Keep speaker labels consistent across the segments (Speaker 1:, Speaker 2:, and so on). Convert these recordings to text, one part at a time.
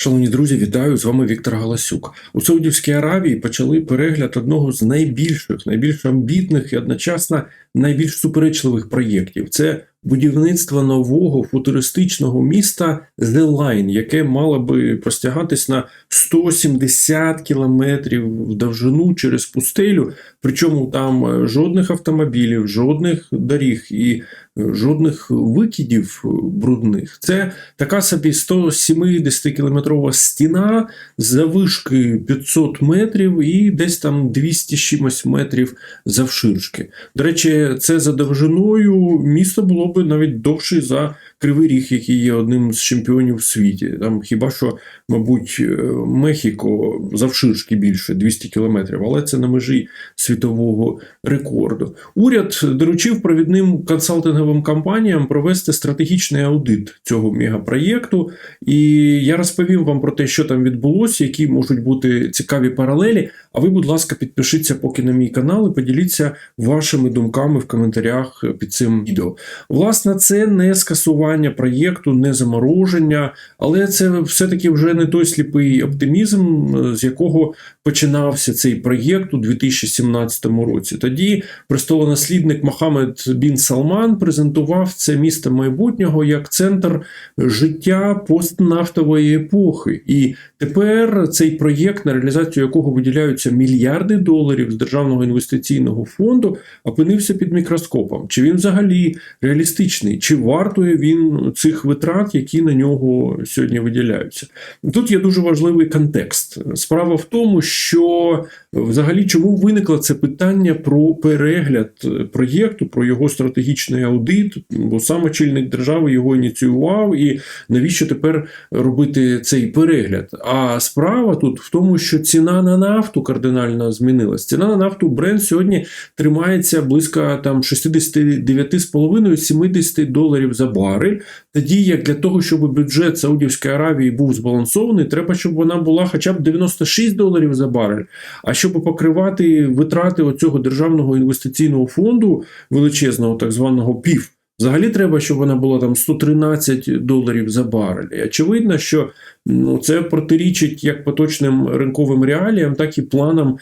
Speaker 1: Шановні друзі, вітаю з вами Віктор Галасюк. У Саудівській Аравії почали перегляд одного з найбільших, найбільш амбітних і одночасно найбільш суперечливих проєктів. Це будівництво нового футуристичного міста Line, яке мало би простягатись на 170 кілометрів в довжину через пустелю. Причому там е, жодних автомобілів, жодних доріг і жодних викидів е, брудних. Це така собі 170 кілометрова стіна завишки 500 метрів і десь там 200 чимось метрів завширшки. До речі, це за довжиною місто було би навіть довше за Кривий Ріг, який є одним з чемпіонів в світі. Там хіба що, мабуть, е, Мехіко завширшки більше 200 кілометрів, але це на межі світового рекорду. Уряд доручив провідним консалтинговим компаніям провести стратегічний аудит цього мегапроєкту. І я розповім вам про те, що там відбулося, які можуть бути цікаві паралелі. А ви, будь ласка, підпишіться поки на мій канал і поділіться вашими думками в коментарях під цим відео. Власне, це не скасування проєкту, не замороження, але це все-таки вже не той сліпий оптимізм, з якого починався цей проєкт у 2017 році. Тоді престолонаслідник Мохаммед Бін Салман презентував це місто майбутнього як центр життя постнафтової епохи. І тепер цей проєкт, на реалізацію якого виділяються мільярди доларів з державного інвестиційного фонду, опинився під мікроскопом. Чи він взагалі реалістичний, чи вартує він цих витрат, які на нього сьогодні виділяються? Тут є дуже важливий контекст. Справа в тому, що взагалі чому виникло це питання про перегляд проєкту, про його стратегічний аудит, бо сам очільник держави його ініціював, і навіщо тепер робити цей перегляд? А справа тут в тому, що ціна на нафту кардинально змінилась. Ціна на нафту Брент сьогодні тримається близько там 69,5-70 доларів за барель. Тоді як для того, щоб бюджет Саудівської Аравії був збалансований, треба, щоб вона була хоча б 96 доларів за барель. А щоб покривати витрати оцього державного інвестиційного фонду величезного, так званого ПІФ. Взагалі треба, щоб вона була там 113 доларів за барель. Очевидно, що ну, це протирічить як поточним ринковим реаліям, так і планам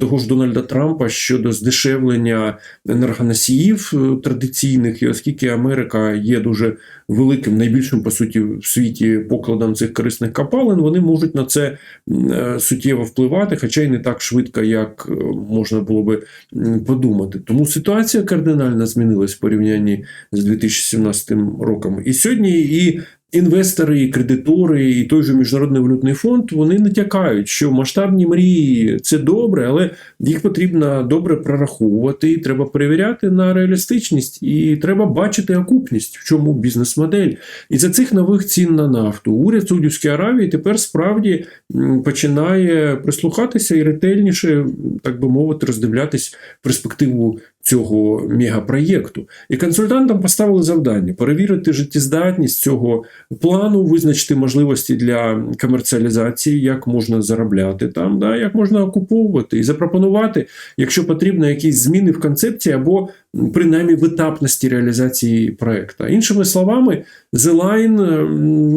Speaker 1: того ж Дональда Трампа щодо здешевлення енергоносіїв е, традиційних, і оскільки Америка є дуже великим, найбільшим по суті в світі покладом цих корисних копалин, вони можуть на це е, суттєво впливати, хоча й не так швидко, як е, можна було би подумати. Тому ситуація кардинально змінилась в порівнянні з 2017 роком. І сьогодні і Інвестори, і кредитори, і той же міжнародний валютний фонд вони натякають, що масштабні мрії це добре, але їх потрібно добре прораховувати. і Треба перевіряти на реалістичність, і треба бачити окупність, в чому бізнес-модель. І за цих нових цін на нафту уряд Саудівської Аравії тепер справді починає прислухатися і ретельніше, так би мовити, роздивлятись перспективу цього мегапроєкту. І консультантам поставили завдання перевірити життєздатність цього плану, визначити можливості для комерціалізації, як можна заробляти там, да, як можна окуповувати і запропонувати, якщо потрібно, якісь зміни в концепції або принаймні в етапності реалізації проекту. Іншими словами, Зелайн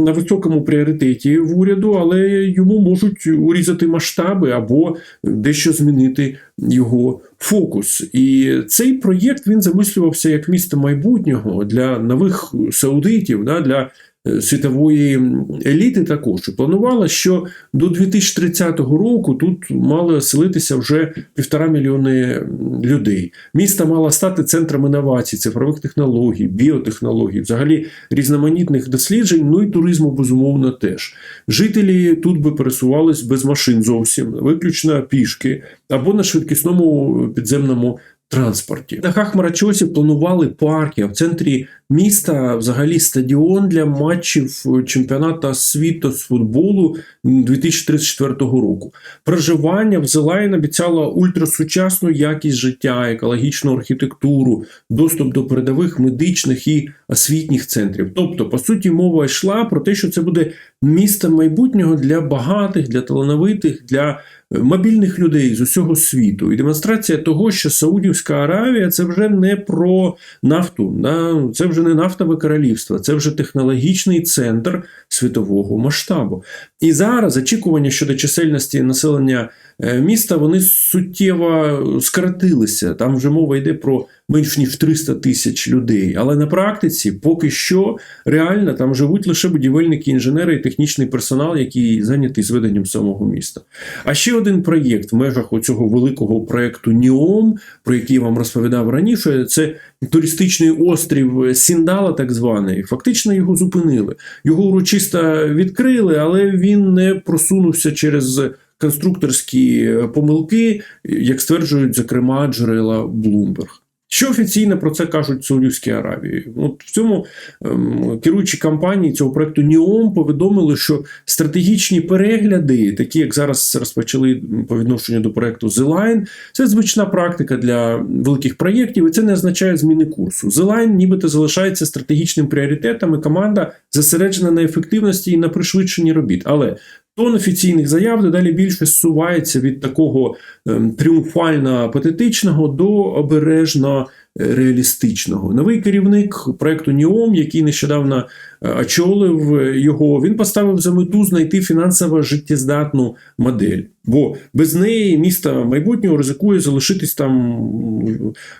Speaker 1: на високому пріоритеті в уряду, але йому можуть урізати масштаби або дещо змінити його фокус. І цей проєкт він замислювався як місто майбутнього для нових саудитів, да, для світової еліти також планувала, що до 2030 року тут мало оселитися вже півтора мільйони людей. Місто мало стати центром інновацій, цифрових технологій, біотехнологій, взагалі різноманітних досліджень, ну і туризму, безумовно, теж. Жителі тут би пересувались без машин зовсім, виключно пішки або на швидкісному підземному транспорті. На Хахмарачосі планували парки, а в центрі міста взагалі стадіон для матчів чемпіонату світу з футболу 2034 року. Проживання в Зелайн обіцяло ультрасучасну якість життя, екологічну архітектуру, доступ до передових медичних і освітніх центрів. Тобто, по суті, мова йшла про те, що це буде місто майбутнього для багатих, для талановитих, для мобільних людей з усього світу. І демонстрація того, що Саудівська Аравія це вже не про нафту, це вже вже не нафтове королівство, це вже технологічний центр світового масштабу. І зараз очікування щодо чисельності населення міста вони суттєво скоротилися. Там вже мова йде про менш ніж 300 тисяч людей. Але на практиці поки що реально там живуть лише будівельники, інженери і технічний персонал, який зайнятий зведенням самого міста. А ще один проєкт в межах оцього великого проєкту Ніом, про який я вам розповідав раніше, це туристичний острів Сіндала, так званий. Фактично його зупинили. Його урочисто відкрили, але він не просунувся через. Конструкторські помилки, як стверджують, зокрема, джерела Bloomberg. Що офіційно про це кажуть в Саудівській Аравії? От в цьому ем, керуючі компанії цього проекту Ніом повідомили, що стратегічні перегляди, такі як зараз розпочали по відношенню до проекту The це звична практика для великих проєктів, і це не означає зміни курсу. Line нібито залишається стратегічним пріоритетом, і команда зосереджена на ефективності і на пришвидшенні робіт. Але Тон офіційних заяв дедалі більше зсувається від такого ем, тріумфально патетичного до обережно е, реалістичного. Новий керівник проекту Ніом, який нещодавно е, очолив його, він поставив за мету знайти фінансово життєздатну модель. Бо без неї місто майбутнього ризикує залишитись там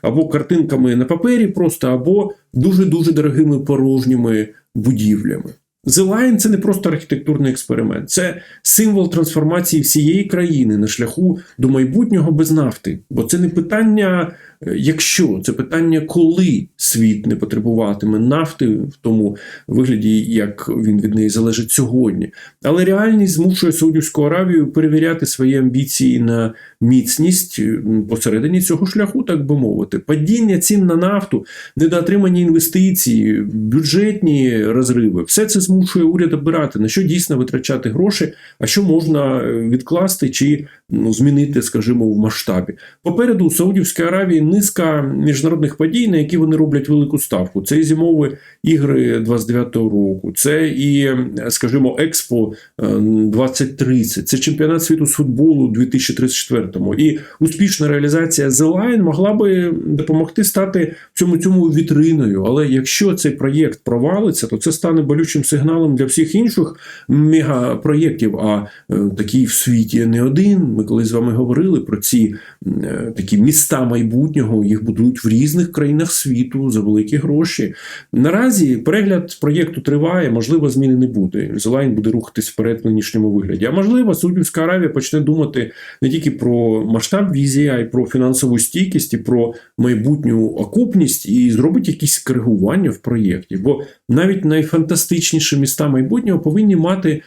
Speaker 1: або картинками на папері, просто або дуже дуже дорогими порожніми будівлями. The Line – це не просто архітектурний експеримент, це символ трансформації всієї країни на шляху до майбутнього без нафти. Бо це не питання, якщо це питання, коли світ не потребуватиме нафти в тому вигляді, як він від неї залежить сьогодні. Але реальність змушує Саудівську Аравію перевіряти свої амбіції на міцність посередині цього шляху, так би мовити. Падіння цін на нафту, недоотримані інвестиції, бюджетні розриви все це змушує уряд обирати, на що дійсно витрачати гроші, а що можна е, відкласти чи ну, змінити, скажімо, в масштабі. Попереду у Саудівській Аравії низка міжнародних подій, на які вони роблять велику ставку. Це і зимові ігри 29-го року, це і, скажімо, Експо 2030, це чемпіонат світу з футболу 2034-му. І успішна реалізація The Line могла би допомогти стати цьому цьому вітриною. Але якщо цей проєкт провалиться, то це стане болючим сигналом для всіх інших мегапроєктів. А е, такий в світі не один. Ми коли з вами говорили про ці е, такі міста майбутнього, їх будують в різних країнах світу за великі гроші. Наразі перегляд проєкту триває, можливо, зміни не буде. Зелайн буде рухатись вперед в нинішньому вигляді. А можливо, Саудівська Аравія почне думати не тільки про масштаб візії, а й про фінансову стійкість і про майбутню окупність, і зробить якісь коригування в проєкті. Бо навіть найфантастичніші міста майбутнього повинні мати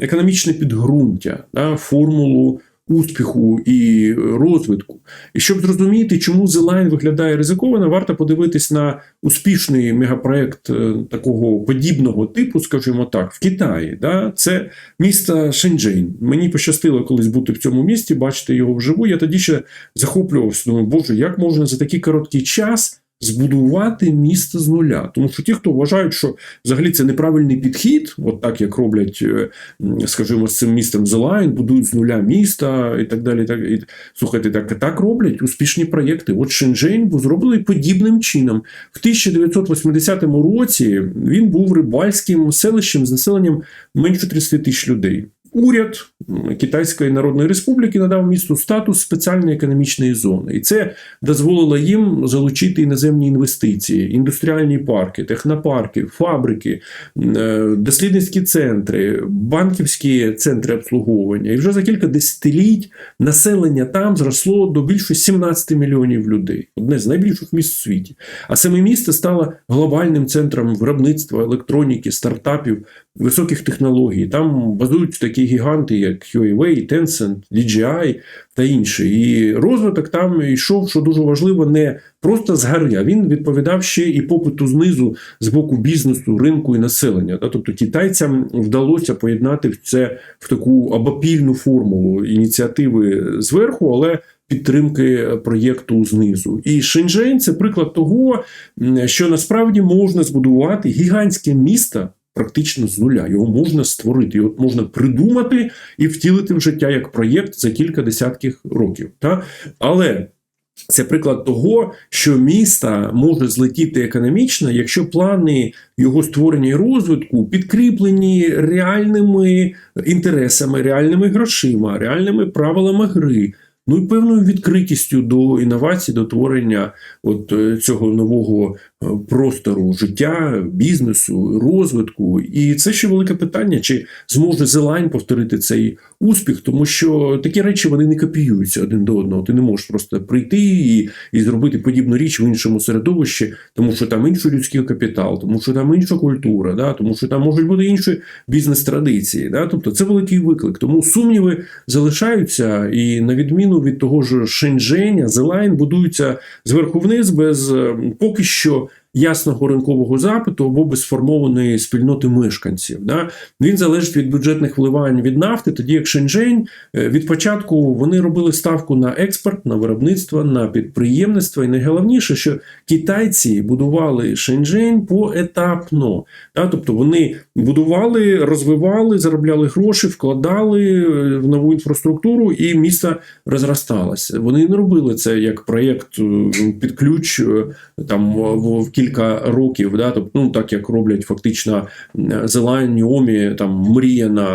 Speaker 1: економічне підґрунтя, да, формулу успіху і розвитку. І щоб зрозуміти, чому Зелайн виглядає ризиковано, варто подивитись на успішний мегапроект е, такого подібного типу, скажімо так, в Китаї. Да? Це місто Шенджейн. Мені пощастило колись бути в цьому місті, бачити його вживу. Я тоді ще захоплювався. Думаю, боже, як можна за такий короткий час збудувати місто з нуля. Тому що ті, хто вважають, що взагалі це неправильний підхід, от так як роблять, е, скажімо, з цим містом Зелайн, будують з нуля міста і так далі. Так, і, Слухайте, так так роблять успішні проєкти. От Шенджейн був зроблений подібним чином. В 1980 році він був рибальським селищем з населенням менше 30 тисяч людей. Уряд Китайської Народної Республіки надав місту статус спеціальної економічної зони, і це дозволило їм залучити іноземні інвестиції, індустріальні парки, технопарки, фабрики, е, дослідницькі центри, банківські центри обслуговування. І вже за кілька десятиліть населення там зросло до більше 17 мільйонів людей одне з найбільших міст в світі. А саме місто стало глобальним центром виробництва електроніки, стартапів, високих технологій. Там базують такі гіганти, як Huawei, Tencent, DJI та інші. І розвиток там йшов, що дуже важливо, не просто згори, а він відповідав ще і попиту знизу з боку бізнесу, ринку і населення. Тобто китайцям вдалося поєднати це в таку обопільну формулу ініціативи зверху, але підтримки проєкту знизу. І Шенджень це приклад того, що насправді можна збудувати гігантське місто. Практично з нуля його можна створити, його можна придумати і втілити в життя як проєкт за кілька десятків років. Та? Але Це приклад того, що місто може злетіти економічно, якщо плани його створення і розвитку підкріплені реальними інтересами, реальними грошима, реальними правилами гри. Ну і певною відкритістю до інновацій, до творення от е, цього нового простору життя, бізнесу, розвитку. І це ще велике питання, чи зможе Зелайн повторити цей успіх, тому що такі речі вони не копіюються один до одного. Ти не можеш просто прийти і, і зробити подібну річ в іншому середовищі, тому що там інший людський капітал, тому що там інша культура, да, тому що там можуть бути інші бізнес-традиції. Да? Тобто це великий виклик. Тому сумніви залишаються, і на відміну від того ж Шенженя, Зелайн будуються зверху вниз без е, поки що. Ясного ринкового запиту або без сформованої спільноти мешканців. Да? Він залежить від бюджетних вливань від нафти, тоді як Шенжень е, від початку вони робили ставку на експорт, на виробництво, на підприємництво. І найголовніше, що китайці будували Шенжень поетапно. Да? Тобто вони будували, розвивали, заробляли гроші, вкладали е, в нову інфраструктуру, і місто розросталося. Вони не робили це як проєкт е, під ключ там в в кілька років. Да? Тобто, ну, так як роблять фактично Зелайн, Ньомі, там мрія на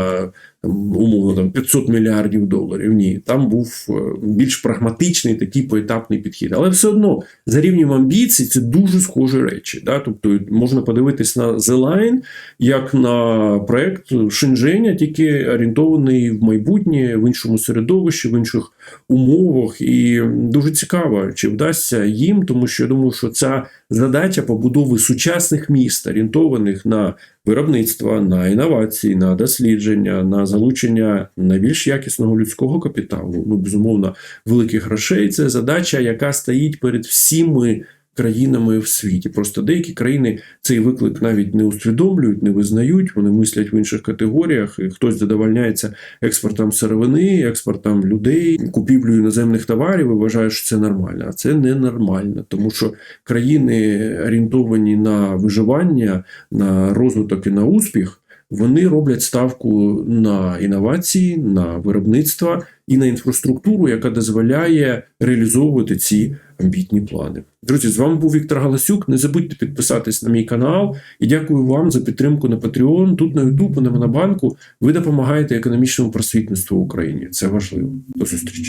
Speaker 1: умовно там 500 мільярдів доларів. Ні, там був е, більш прагматичний такий поетапний підхід. Але все одно за рівнем амбіцій це дуже схожі речі. Да? Тобто можна подивитись на Line як на проект Шенженя, тільки орієнтований в майбутнє, в іншому середовищі, в інших умовах. І дуже цікаво, чи вдасться їм, тому що я думаю, що ця задача побудови сучасних міст, орієнтованих на виробництва, на інновації, на дослідження, на залучення найбільш якісного людського капіталу. Ну, безумовно, великих грошей. Це задача, яка стоїть перед всіми країнами в світі. Просто деякі країни цей виклик навіть не усвідомлюють, не визнають. Вони мислять в інших категоріях. І хтось задовольняється експортом сировини, експортом людей, купівлею іноземних товарів і вважає, що це нормально. А це не нормально, тому що країни орієнтовані на виживання, на розвиток і на успіх. Вони роблять ставку на інновації, на виробництво і на інфраструктуру, яка дозволяє реалізовувати ці амбітні плани. Друзі, з вами був Віктор Галасюк. Не забудьте підписатись на мій канал і дякую вам за підтримку на Patreon. Тут на YouTube, на Монобанку ви допомагаєте економічному просвітництву в Україні. Це важливо. До зустрічі.